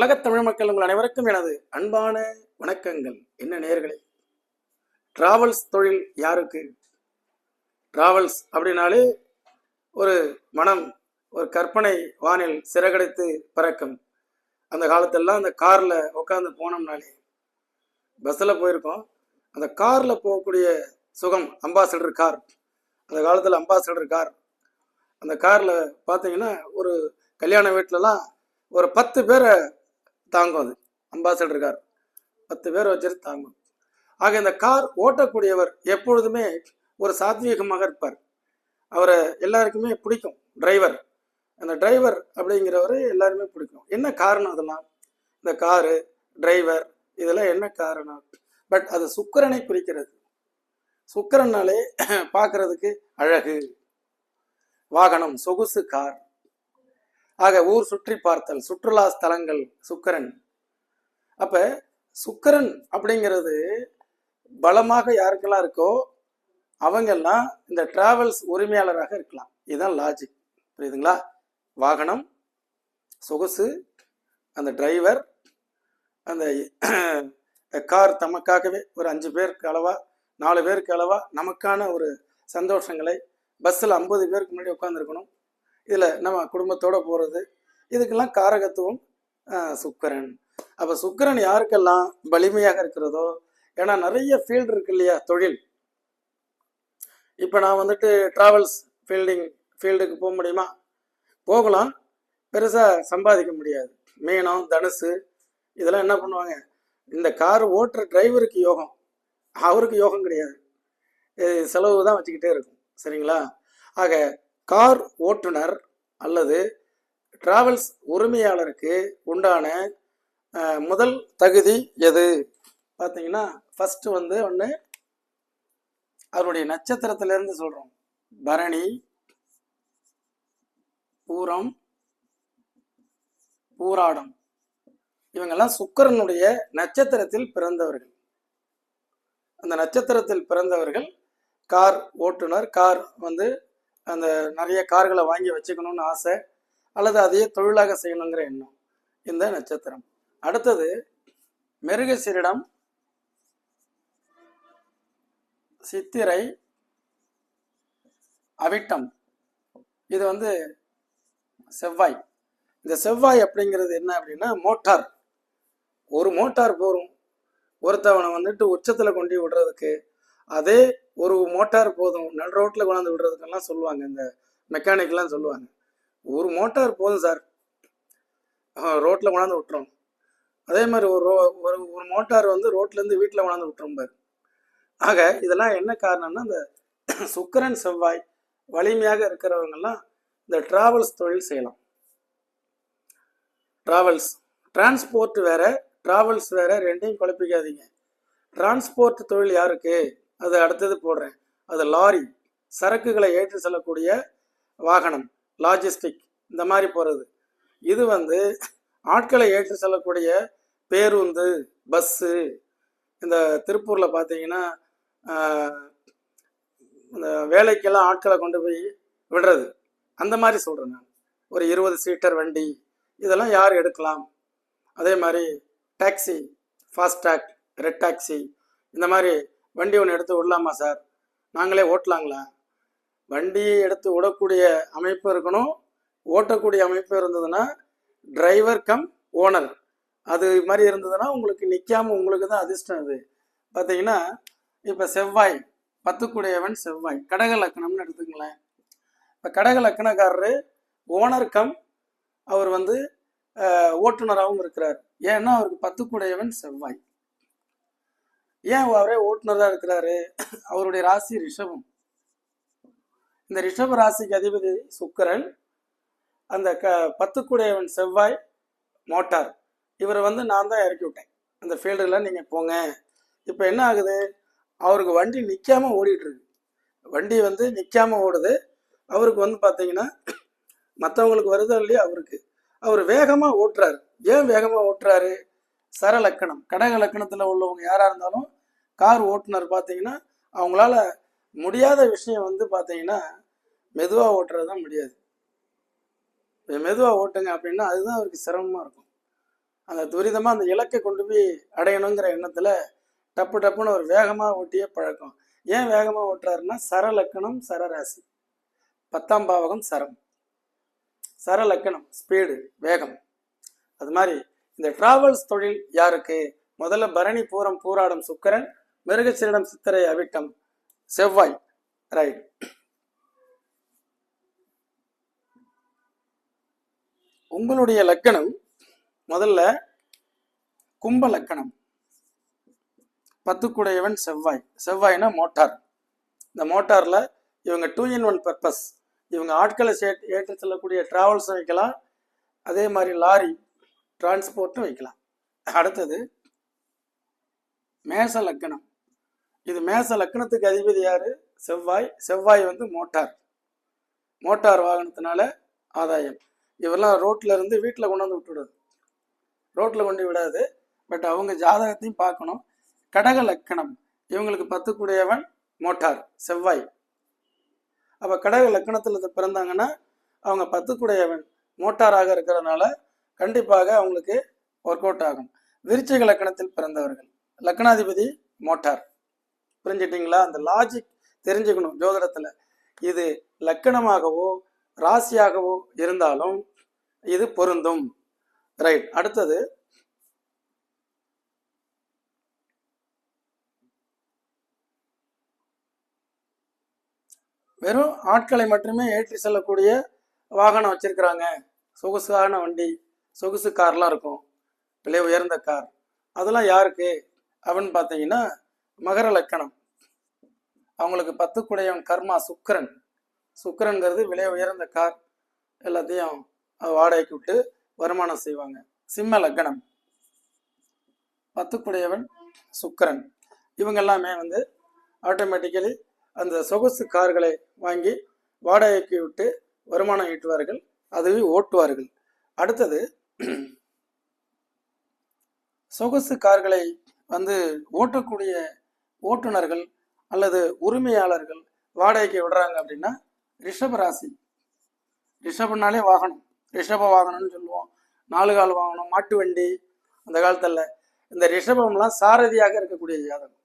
உலகத் தமிழ் மக்கள் உங்கள் அனைவருக்கும் எனது அன்பான வணக்கங்கள். என்ன நேர்களே? டிராவல்ஸ் தொழில் யாருக்கு? டிராவல்ஸ் அப்படின்னாலே ஒரு மனம் ஒரு கற்பனை வானில் சிறகடைத்து பறக்கும். அந்த காலத்தெல்லாம் அந்த காரில் உட்காந்து போனோம்னாலே பஸ்ஸில் போயிருக்கோம். அந்த காரில் போகக்கூடிய சுகம் அம்பாசடர் கார். அந்த காலத்தில் அம்பாசடர் கார். அந்த காரில் பார்த்தீங்கன்னா ஒரு கல்யாண வீட்டிலலாம் ஒரு பத்து பேரை தாங்கும் அது. அம்பாசடர் கார் பத்து பேர் வச்சுட்டு தாங்கும். ஆக இந்த கார் ஓட்டக்கூடியவர் எப்பொழுதுமே ஒரு சாத்வீகமாக இருப்பார். அவரை எல்லாருக்குமே பிடிக்கும். டிரைவர். அந்த டிரைவர் அப்படிங்கிறவரு எல்லாருமே பிடிக்கும். என்ன காரணம் அதெல்லாம்? இந்த காரு டிரைவர் இதெல்லாம் என்ன காரணம்? பட் அது சுக்கிரனை குறிக்கிறது. சுக்கரனாலே பார்க்கறதுக்கு அழகு. வாகனம் சொகுசு கார். ஆக ஊர் சுற்றி பார்த்தல் சுற்றுலா ஸ்தலங்கள் சுக்கரன். அப்ப சுக்கரன் அப்படிங்கிறது பலமாக யாருக்கெல்லாம் இருக்கோ அவங்கெல்லாம் இந்த டிராவல்ஸ் உரிமையாளராக இருக்கலாம். இதுதான் லாஜிக் புரியுதுங்களா? வாகனம் சொகுசு அந்த டிரைவர் அந்த கார் தமக்காகவே ஒரு அஞ்சு பேருக்கு அளவா நாலு பேருக்கு அளவா நமக்கான ஒரு சந்தோஷங்களை பஸ்ஸில் ஐம்பது பேருக்கு முன்னாடி உட்காந்துருக்கணும் இதில் நம்ம குடும்பத்தோடு போகிறது இதுக்கெல்லாம் காரகத்துவம் சுக்கரன். அப்போ சுக்கரன் யாருக்கெல்லாம் வலிமையாக இருக்கிறதோ ஏன்னா நிறைய ஃபீல்டு இருக்கு இல்லையா தொழில். இப்போ நான் வந்துட்டு ட்ராவல்ஸ் ஃபீல்டிங் ஃபீல்டுக்கு போக முடியுமா? போகலாம். பெருசாக சம்பாதிக்க முடியாது. மீனம் தனுசு இதெல்லாம் என்ன பண்ணுவாங்க? இந்த கார் ஓட்டுற டிரைவருக்கு யோகம். அவருக்கு யோகம் கிடையாது. செலவு தான் வச்சுக்கிட்டே இருக்கும். சரிங்களா? ஆக கார் ஓட்டுநர் அல்லது டிராவல்ஸ் உரிமையாளருக்கு உண்டான முதல் தகுதி எது? பார்த்தீங்கன்னா ஃபஸ்ட்டு வந்து ஒன்று அவருடைய நட்சத்திரத்திலேருந்து சொல்கிறோம் பரணி பூரம் பூராடம். இவங்கெல்லாம் சுக்கிரனுடைய நட்சத்திரத்தில் பிறந்தவர்கள். அந்த நட்சத்திரத்தில் பிறந்தவர்கள் கார் ஓட்டுநர் கார் வந்து அந்த நிறைய கார்களை வாங்கி வச்சுக்கணும்னு ஆசை அல்லது அதையே தொழிலாக செய்யணுங்கிற எண்ணம் இந்த நட்சத்திரம். அடுத்தது மிருகசிரிடம் சித்திரை அவிட்டம். இது வந்து செவ்வாய். இந்த செவ்வாய் அப்படிங்கிறது என்ன அப்படின்னா மோட்டார். ஒரு மோட்டார் போகும் ஒருத்தவனை வந்துட்டு உச்சத்தில் கொண்டு விடுறதுக்கு அதே ஒரு மோட்டார் போதும். நடு ரோட்டில் கொண்டாந்து விடுறதுக்கெல்லாம் சொல்லுவாங்க. இந்த மெக்கானிக்லாம் சொல்லுவாங்க. ஒரு மோட்டார் போதும் சார். ரோட்டில் கொண்டாந்து விட்டுரும் அதே மாதிரி ஒரு ரோ- ஒரு ஒரு மோட்டார் வந்து ரோட்லேருந்து வீட்டில் கொண்டாந்து விட்டுரும் பாரு. ஆக இதெல்லாம் என்ன காரணம்னா இந்த சுக்கரன் செவ்வாய் வலிமையாக இருக்கிறவங்கெல்லாம் இந்த டிராவல்ஸ் தொழில் செய்யலாம். டிராவல்ஸ். டிரான்ஸ்போர்ட் வேற டிராவல்ஸ் வேற ரெண்டையும் குழப்பிக்காதீங்க. டிரான்ஸ்போர்ட் தொழில் யாருக்கு? அது அடுத்தது போடுறேன். அது லாரி சரக்குகளை ஏற்றி செல்லக்கூடிய வாகனம் லாஜிஸ்டிக் இந்த மாதிரி போகிறது இது வந்து ஆட்களை ஏற்றி செல்லக்கூடிய பேருந்து பஸ்ஸு இந்த திருப்பூரில் பார்த்தீங்கன்னா இந்த வேலைக்கெல்லாம் ஆட்களை கொண்டு போய் விடுறது. அந்த மாதிரி சொல்கிறேன் நான். ஒரு இருபது சீட்டர் வண்டி இதெல்லாம் யார் எடுக்கலாம்? அதே மாதிரி டாக்ஸி ஃபாஸ்டாக் ரெட் டாக்ஸி இந்த மாதிரி வண்டி ஒன்று எடுத்து விடலாமா சார்? நாங்களே ஓட்டலாங்களா? வண்டியை எடுத்து விடக்கூடிய அமைப்பு இருக்கணும். ஓட்டக்கூடிய அமைப்பு இருந்ததுன்னா டிரைவர் கம் ஓனர் அது மாதிரி இருந்ததுன்னா உங்களுக்கு நிற்காம உங்களுக்கு தான் அதிர்ஷ்டம் அது. பார்த்தீங்கன்னா இப்போ செவ்வாய் பத்துக்குடையவன் செவ்வாய். கடக லக்கணம்னு எடுத்துங்களேன் இப்போ கடக லக்கணக்காரரு ஓனர் கம் அவர் வந்து ஓட்டுநராகவும் இருக்கிறார். ஏன்னா அவருக்கு பத்துக்குடையவன் செவ்வாய். ஏன் அவரே ஓட்டுநராக இருக்கிறாரு? அவருடைய ராசி ரிஷபம். இந்த ரிஷப ராசிக்கு அதிபதி சுக்கரன் அந்த க பத்துக்குடையவன் செவ்வாய் மோட்டார். இவரை வந்து நான் தான் இறக்கி விட்டேன். அந்த ஃபீல்டில் நீங்கள் போங்க. இப்போ என்ன ஆகுது? அவருக்கு வண்டி நிற்காம ஓடிட்டுருக்கு. வண்டி வந்து நிற்காம ஓடுது. அவருக்கு வந்து பார்த்தீங்கன்னா மற்றவங்களுக்கு வருதோ இல்லையோ அவருக்கு. அவர் வேகமாக ஓட்டுறாரு. ஏன் வேகமாக ஓட்டுறாரு? சரலக்கணம். கடக லக்கணத்தில் உள்ளவங்க யாராக இருந்தாலும் கார் ஓட்டுநர் பார்த்தீங்கன்னா அவங்களால முடியாத விஷயம் வந்து பார்த்தீங்கன்னா மெதுவாக ஓட்டுறது தான் முடியாது மெதுவாக ஓட்டுங்க அப்படின்னா அதுதான் அவருக்கு சிரமமாக இருக்கும். அந்த துரிதமாக அந்த இலக்கை கொண்டு போய் அடையணுங்கிற எண்ணத்தில் டப்பு டப்புன்னு ஒரு வேகமாக ஓட்டியே பழக்கம். ஏன் வேகமாக ஓட்டுறாருன்னா சரலக்கணம் சரராசி. பத்தாம் பாவகம் சரம். சரலக்கணம் ஸ்பீடு வேகம். அது மாதிரி இந்த டிராவல்ஸ் தொழில் யாருக்கு? முதல்ல பரணி பூரம் பூராடம் சுக்கரன் மிருகசீரிடம் சித்திரை அவிட்டம் செவ்வாய். ரைட் உங்களுடைய லக்கணம் முதல்ல கும்ப லக்கணம். பத்துக்குடையவன் செவ்வாய். செவ்வாய்னா மோட்டார். இந்த மோட்டாரில் இவங்க டூ இன் ஒன் பர்பஸ் இவங்க ஆட்களை சே ஏற்றி செல்லக்கூடிய டிராவல்ஸ் வைக்கலாம். அதே மாதிரி லாரி. டிரான்ஸ்போர்ட்டும் வைக்கலாம். அடுத்தது மேச லக்கணம். இது மேச லக்கணத்துக்கு அதிபதி யார்? செவ்வாய். செவ்வாய் வந்து மோட்டார். மோட்டார் வாகனத்தினால ஆதாயம். இவரெல்லாம் ரோட்டில் இருந்து வீட்டில் கொண்டு வந்து விட்டுடுது ரோட்டில் கொண்டு விடாது. பட் அவங்க ஜாதகத்தையும் பார்க்கணும். கடக லக்கணம். இவங்களுக்கு பத்துக்குடையவன் மோட்டார். செவ்வாய். அப்போ கடக லக்கணத்தில் பிறந்தாங்கன்னா அவங்க பத்துக்குடையவன் மோட்டாராக இருக்கிறதுனால கண்டிப்பாக அவங்களுக்கு ஒர்க் அவுட் ஆகும். விருச்சிக லக்கணத்தில் பிறந்தவர்கள். லக்னாதிபதி மோட்டார். புரிஞ்சிட்டிங்களா? அந்த லாஜிக் தெரிஞ்சுக்கணும் ஜோதிடத்தில். இது லக்கணமாகவோ ராசியாகவோ இருந்தாலும் இது பொருந்தும். ரைட் அடுத்தது வெறும் ஆட்களை மட்டுமே ஏற்றி செல்லக்கூடிய வாகனம் வச்சிருக்கிறாங்க. சொகுசான வண்டி சொகுசு கார்லாம் இருக்கும். விலை உயர்ந்த கார். அதெல்லாம் யாருக்கு? அப்படின்னு பார்த்தீங்கன்னா மகர லக்கணம். அவங்களுக்கு பத்துக்குடையவன் கர்மா சுக்கரன். சுக்கரன்கிறது விலை உயர்ந்த கார். எல்லாத்தையும் வாடகைக்கு விட்டு வருமானம் செய்வாங்க. சிம்ம லக்கணம். பத்துக்குடையவன் சுக்கரன். இவங்க எல்லாமே வந்து ஆட்டோமேட்டிக்கலி அந்த சொகுசு கார்களை வாங்கி வாடகைக்கு விட்டு வருமானம் ஈட்டுவார்கள். அதுவே ஓட்டுவார்கள். அடுத்தது சொகுசு கார்களை வந்து ஓட்டக்கூடிய ஓட்டுநர்கள் அல்லது உரிமையாளர்கள் வாடகைக்கு விடுறாங்க அப்படின்னா ரிஷப ராசி. ரிஷபனாலே வாகனம். ரிஷப வாகனம்னு சொல்லுவோம். நாலு கால் வாகனம் மாட்டு வண்டி அந்த காலத்தில் இந்த ரிஷபம்லாம் சாரதியாக இருக்கக்கூடிய ஜாதகம்.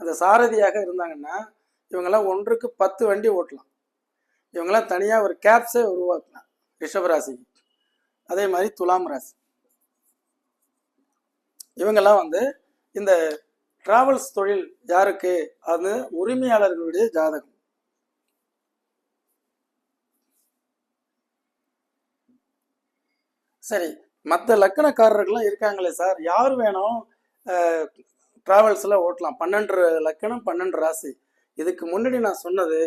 அந்த சாரதியாக இருந்தாங்கன்னா இவங்கெல்லாம் ஒன்றுக்கு பத்து வண்டி ஓட்டலாம். இவங்கெல்லாம் தனியாக ஒரு கேப்ஸே உருவாக்கலாம். ரிஷபராசிக்கு அதே மாதிரி துலாம் ராசி. இவங்கெல்லாம் வந்து இந்த டிராவல்ஸ் தொழில் யாருக்கு? அது உரிமையாளர்களுடைய ஜாதகம். சரி மற்ற லக்கணக்காரர்கள்லாம் இருக்காங்களே சார். யார் வேணும் டிராவல்ஸில் ஓட்டலாம். பன்னெண்டு லக்கணம் பன்னெண்டு ராசி. இதுக்கு முன்னாடி நான் சொன்னது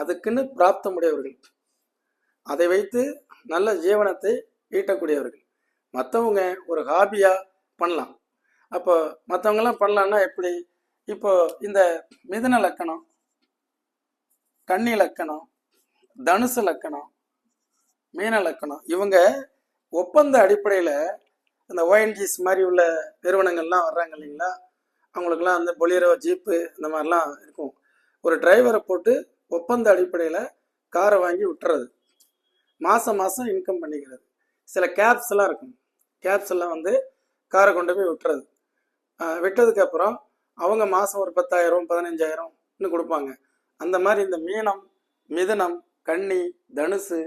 அதுக்குன்னு பிராப்தமுடையவர்கள். அதை வைத்து நல்ல ஜீவனத்தை ஈட்டக்கூடியவர்கள். மற்றவங்க ஒரு ஹாபியாக பண்ணலாம். அப்போ மற்றவங்கெல்லாம் பண்ணலான்னா எப்படி? இப்போ இந்த மிதுன லக்கணம் கன்னி லக்கணம் தனுசு லக்கணம் மீன லக்கணம் இவங்க ஒப்பந்த அடிப்படையில் இந்த ஓஎன்ஜிஸ் மாதிரி உள்ள நிறுவனங்கள்லாம் வர்றாங்க இல்லைங்களா? அவங்களுக்குலாம் அந்த பொலியரோ ஜீப்பு இந்த மாதிரிலாம் இருக்கும். ஒரு டிரைவரை போட்டு ஒப்பந்த அடிப்படையில் காரை வாங்கி விட்டுறது. மாதம் மாதம் இன்கம் பண்ணிக்கிறது. சில கேப்ஸ் எல்லாம் இருக்கும். கேப்ஸ் எல்லாம் வந்து காரை கொண்டு போய் விட்டுறது. விட்டதுக்கப்புறம் விட்டதுக்கு அப்புறம் அவங்க மாதம் ஒரு பத்தாயிரம் பதினஞ்சாயிரம்னு கொடுப்பாங்க. அந்த மாதிரி இந்த மீனம் மிதுனம் கன்னி தனுசு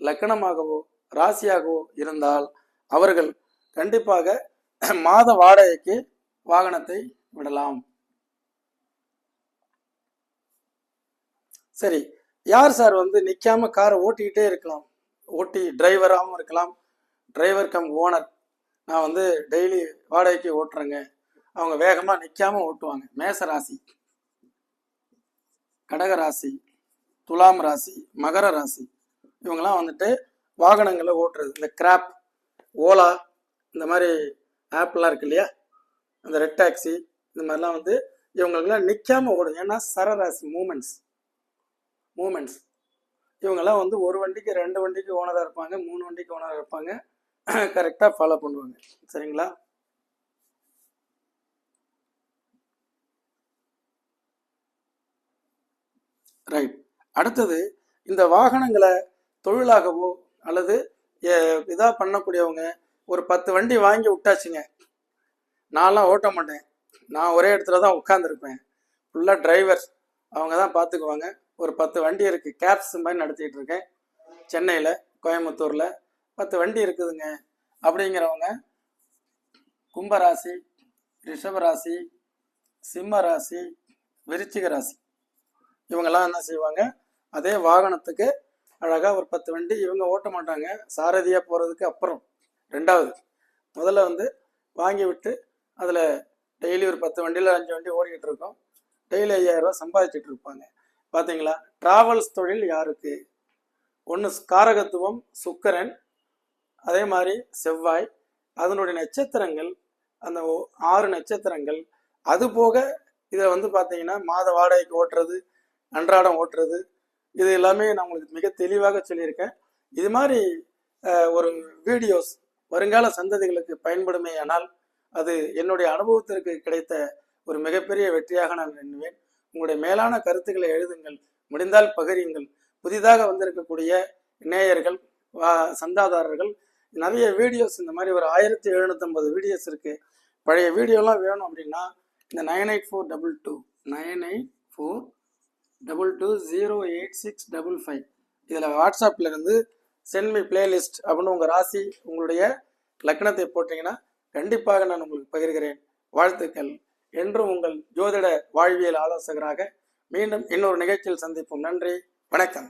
லக்கணமாகவோ ராசியாகவோ இருந்தால் அவர்கள் கண்டிப்பாக மாத வாடகைக்கு வாகனத்தை விடலாம். சரி யார் சார் வந்து நிற்காம காரை ஓட்டிக்கிட்டே இருக்கலாம்? ஓட்டி டிரைவராகவும் இருக்கலாம். டிரைவர் கம் ஓனர் நான் வந்து டெய்லி வாடகைக்கு ஓட்டுறேங்க. அவங்க வேகமாக நிற்காம ஓட்டுவாங்க. மேச ராசி கடக ராசி துலாம் ராசி மகர ராசி இவங்கெல்லாம் வந்துட்டு வாகனங்களை ஓட்டுறது. இந்த கிராப் ஓலா இந்த மாதிரி ஆப்லாம் இருக்கு இல்லையா? அந்த ரெட் டாக்ஸி இந்த மாதிரிலாம் வந்து இவங்களுக்குலாம் நிற்காம ஓடும். ஏன்னா சரராசி மூமெண்ட்ஸ் மூமெண்ட்ஸ் இவங்கெல்லாம் வந்து ஒரு வண்டிக்கு ரெண்டு வண்டிக்கு ஓனராக இருப்பாங்க மூணு வண்டிக்கு ஓனராக இருப்பாங்க. கரெக்டாக ஃபாலோ பண்ணுவாங்க. சரிங்களா? ரைட் அடுத்தது இந்த வாகனங்களை தொழிலாகவோ அல்லது இதாக பண்ணக்கூடியவங்க ஒரு பத்து வண்டி வாங்கி விட்டாச்சுங்க. நான்லாம் ஓட்ட மாட்டேன். நான் ஒரே இடத்துல தான் உட்காந்துருப்பேன் ஃபுல்லாக டிரைவர் அவங்க தான் பார்த்துக்குவாங்க. ஒரு பத்து வண்டி இருக்குது கேப்ஸ் மாதிரி நடத்திட்டு இருக்கேன். சென்னையில் கோயம்புத்தூரில் பத்து வண்டி இருக்குதுங்க. அப்படிங்கிறவங்க கும்பராசி ரிஷபராசி சிம்ம ராசி விருச்சிக ராசி இவங்கெல்லாம் என்ன செய்வாங்க? அதே வாகனத்துக்கு அழகாக ஒரு பத்து வண்டி இவங்க ஓட்ட மாட்டாங்க. சாரதியாக போகிறதுக்கு அப்புறம். ரெண்டாவது முதல்ல வந்து வாங்கி விட்டு அதில் டெய்லி ஒரு பத்து வண்டியில் அஞ்சு வண்டி ஓடிக்கிட்டு இருக்கோம். டெய்லி ஐயாயிரம் ரூபாய் சம்பாதிச்சிட்டு இருப்பாங்க. பார்த்தீங்களா டிராவல்ஸ் தொழில் யாருக்கு? ஒன்று காரகத்துவம் சுக்கரன் அதே மாதிரி செவ்வாய் அதனுடைய நட்சத்திரங்கள் அந்த ஆறு நட்சத்திரங்கள். அது போக இதை வந்து பார்த்தீங்கன்னா மாத வாடகைக்கு ஓட்டுறது அன்றாடம் ஓட்டுறது இது எல்லாமே நான் உங்களுக்கு மிக தெளிவாக சொல்லியிருக்கேன். இது மாதிரி ஒரு வீடியோஸ் வருங்கால சந்ததிகளுக்கு பயன்படுமே ஆனால் அது என்னுடைய அனுபவத்திற்கு கிடைத்த ஒரு மிகப்பெரிய வெற்றியாக நான் எண்ணுவேன். உங்களுடைய மேலான கருத்துக்களை எழுதுங்கள் முடிந்தால் பகிரியுங்கள் புதிதாக வந்திருக்கக்கூடிய நேயர்கள் வா- சந்தாதாரர்கள் நிறைய வீடியோஸ் இந்த மாதிரி ஒரு ஆயிரத்தி எழுநூற்றம்பது வீடியோஸ் இருக்குது பழைய வீடியோலாம் வேணும் அப்படின்னா இந்த nine eight four double two nine eight four double two zero eight six double five இதில் வாட்ஸ்அப்பில் இருந்து சென்மி பிளேலிஸ்ட் அப்படின்னு உங்கள் ராசி உங்களுடைய லக்னத்தை போட்டிங்கன்னா கண்டிப்பாக நான் உங்களுக்கு பகிர்கிறேன். வாழ்த்துக்கள். என்றும் உங்கள் ஜோதிட வாழ்வியல் ஆலோசகராக மீண்டும் இன்னொரு நிகழ்ச்சியில் சந்திப்போம். நன்றி. வணக்கம்.